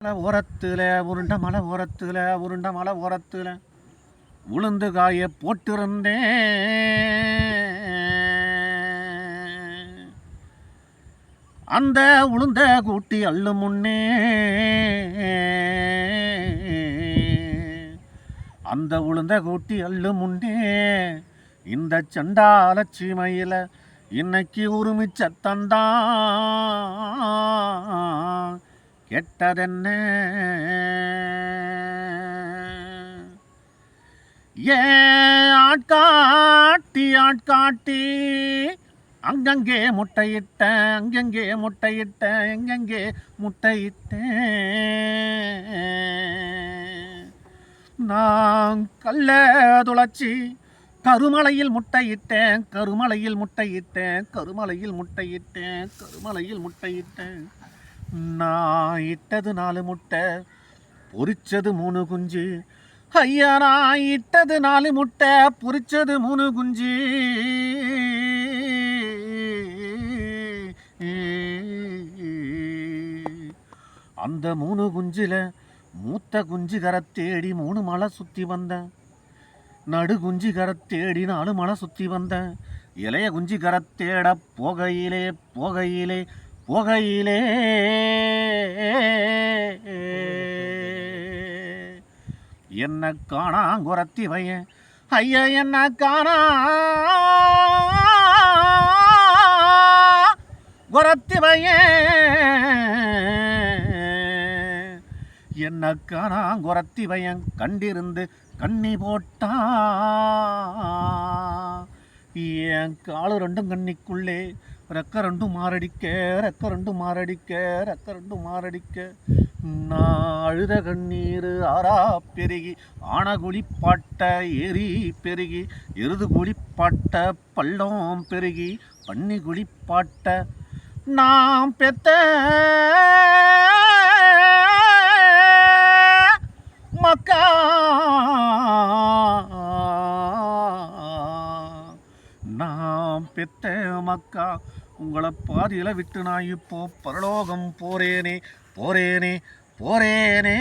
மலை ஓரத்துல உருண்ட மலை ஓரத்துல உருண்ட மலை ஓரத்துல உளுந்து காய போட்டிருந்தேன். அந்த உளுந்த கூட்டி அள்ளு முன்னே அந்த உளுந்த கூட்டி அள்ளு முன்னே இந்த சண்டால சீமையில் இன்னைக்கு உரிமிச்ச தந்தான் கெட்டதென்ன? ஏ ஆட்காட்டி ஆட்காட்டி அங்கங்கே முட்டையிட்ட அங்கங்கே முட்டையிட்ட எங்கெங்கே முட்டையிட்டேன் நான் கல்ல துளச்சி கருமலையில் முட்டையிட்டேன் கருமலையில் முட்டையிட்டேன் கருமலையில் முட்டையிட்டேன் கருமலையில் முட்டையிட்டேன். நான் இட்டது நாலு முட்டை பொரிச்சது மூணு குஞ்சு. ஐயா நான் இட்டது நாலு முட்டை பொரிச்சது மூணு குஞ்சு. அந்த மூணு குஞ்சில மூத்த குஞ்சுகரை தேடி மூணு மலை சுற்றி வந்தேன் நடு குஞ்சுகரை தேடி நாலு மலை சுற்றி வந்தேன் இளைய குஞ்சுகரை தேட போகையிலே போகையிலே புகையிலே. என்ன காணாங்குரத்தி வையன் ஐயா என்ன காணா குரத்தி வையன் என்ன காணா குரத்தி வையன் கண்டிருந்து கண்ணி போட்டா. என் காலு ரெண்டும் கண்ணிக்குள்ளே ரெக்க ரெண்டும் மாரடிக்க ரெக்க ரெண்டும் மாரடிக்க ரெக்க ரெண்டும் மாரடிக்க. நான் அழுத கண்ணீர் ஆறா பெருகி ஆன பாட்ட எரி பெருகி எருது குளிப்பாட்ட பள்ளம் பெருகி பண்ணி பாட்ட நாம் பெத்த மக்கா நாம் பெத்த மக்கா உங்களை பாதியில் விட்டு நான் இப்போ பரலோகம் போறேனே போறேனே போறேனே.